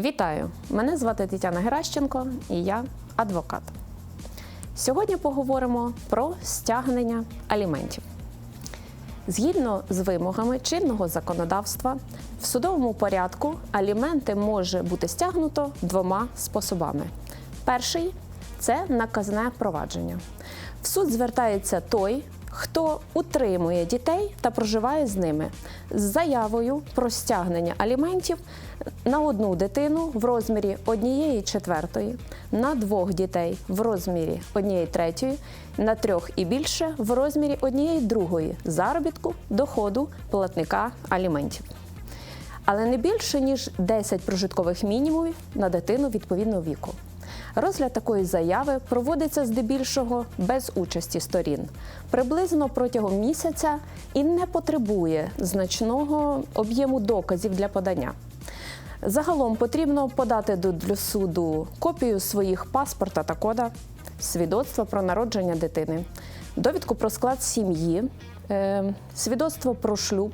Вітаю! Мене звати Тетяна Геращенко і я адвокат. Сьогодні поговоримо про стягнення аліментів. Згідно з вимогами чинного законодавства, в судовому порядку аліменти може бути стягнуто двома способами. Перший це наказне провадження. В суд звертається той, хто утримує дітей та проживає з ними з заявою про стягнення аліментів на одну дитину в розмірі однієї четвертої, на двох дітей в розмірі однієї третьої, на трьох і більше в розмірі однієї другої заробітку доходу платника аліментів. Але не більше ніж 10 прожиткових мінімумів на дитину відповідного віку. Розгляд такої заяви проводиться здебільшого без участі сторін, приблизно протягом місяця і не потребує значного об'єму доказів для подання. Загалом потрібно подати до суду копію своїх паспорта та кода, свідоцтво про народження дитини, довідку про склад сім'ї, е, свідоцтво про шлюб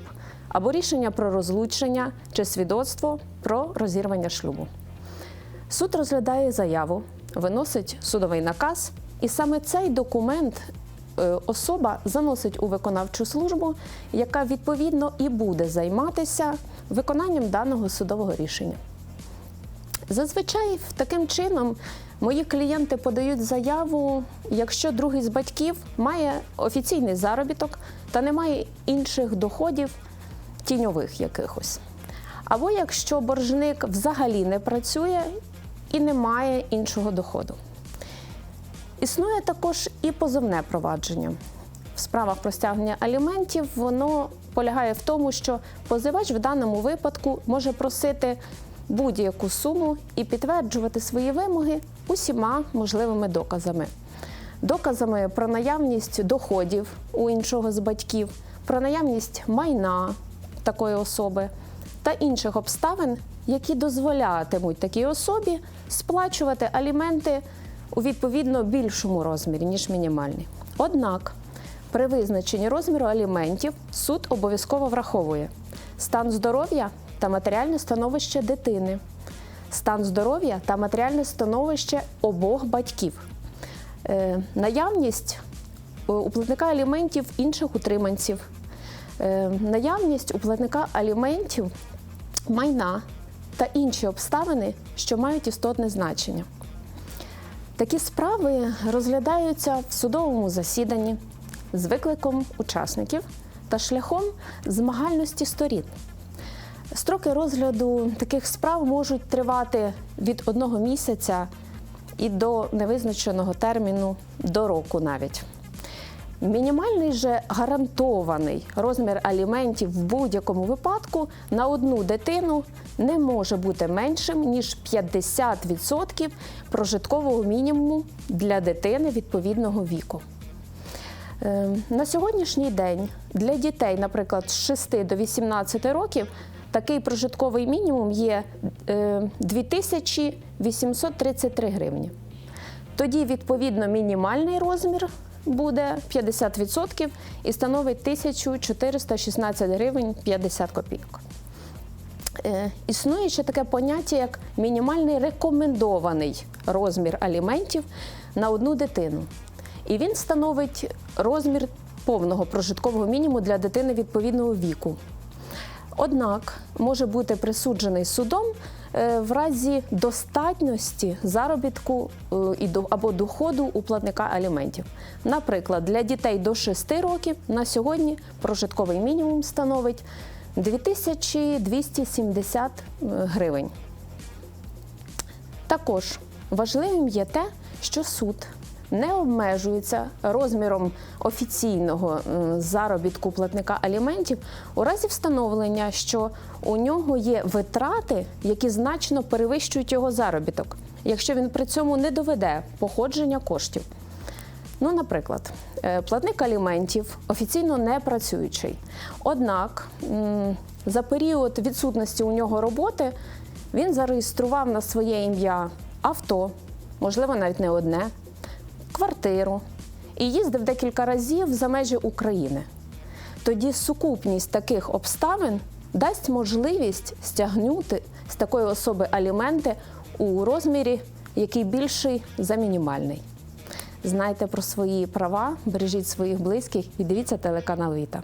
або рішення про розлучення чи свідоцтво про розірвання шлюбу. Суд розглядає заяву, виносить судовий наказ, і саме цей документ е, особа заносить у виконавчу службу, яка відповідно і буде займатися виконанням даного судового рішення. Зазвичай таким чином мої клієнти подають заяву, якщо другий з батьків має офіційний заробіток та не має інших доходів тіньових якихось. Або якщо боржник взагалі не працює і не має іншого доходу. Існує також і позовне провадження. В справах про стягнення аліментів воно полягає в тому, що позивач в даному випадку може просити будь-яку суму і підтверджувати свої вимоги усіма можливими доказами. Доказами про наявність доходів у іншого з батьків, про наявність майна такої особи та інших обставин, які дозволятимуть такій особі сплачувати аліменти у відповідно більшому розмірі, ніж мінімальний. Однак при визначенні розміру аліментів суд обов'язково враховує стан здоров'я та матеріальне становище дитини, стан здоров'я та матеріальне становище обох батьків, е, наявність е, у платника аліментів інших утриманців, е, наявність у платника аліментів майна та інші обставини, що мають істотне значення. Такі справи розглядаються в судовому засіданні з викликом учасників та шляхом змагальності сторін. Строки розгляду таких справ можуть тривати від одного місяця і до невизначеного терміну до року навіть. Мінімальний же гарантований розмір аліментів в будь-якому випадку на одну дитину не може бути меншим ніж 50% прожиткового мінімуму для дитини відповідного віку. Е, На сьогоднішній день для дітей, наприклад, з 6 до 18 років, такий прожитковий мінімум є е, 2833 гривні. Тоді, відповідно, мінімальний розмір буде 50% і становить 1416 гривень 50 копійок. Е, Існує ще таке поняття, як мінімальний рекомендований розмір аліментів на одну дитину. І він становить розмір повного прожиткового мінімуму для дитини відповідного віку. Однак може бути присуджений судом в разі достатності заробітку е, і до- або доходу у платника аліментів. Наприклад, для дітей до 6 років на сьогодні прожитковий мінімум становить 2270 е, гривень. Також важливим є те, що суд не обмежується розміром офіційного заробітку платника аліментів у разі встановлення, що у нього є витрати, які значно перевищують його заробіток, якщо він при цьому не доведе походження коштів. Ну, наприклад, е, платник аліментів офіційно не працюючий. Однак за період відсутності у нього роботи він зареєстрував на своє ім'я авто, можливо, навіть не одне, квартиру і їздив декілька разів за межі України. Тоді сукупність таких обставин дасть можливість стягнути, з такої особи аліменти у розмірі, який більший за мінімальний. Знайте про свої права, бережіть своїх близьких і дивіться телеканал Віта.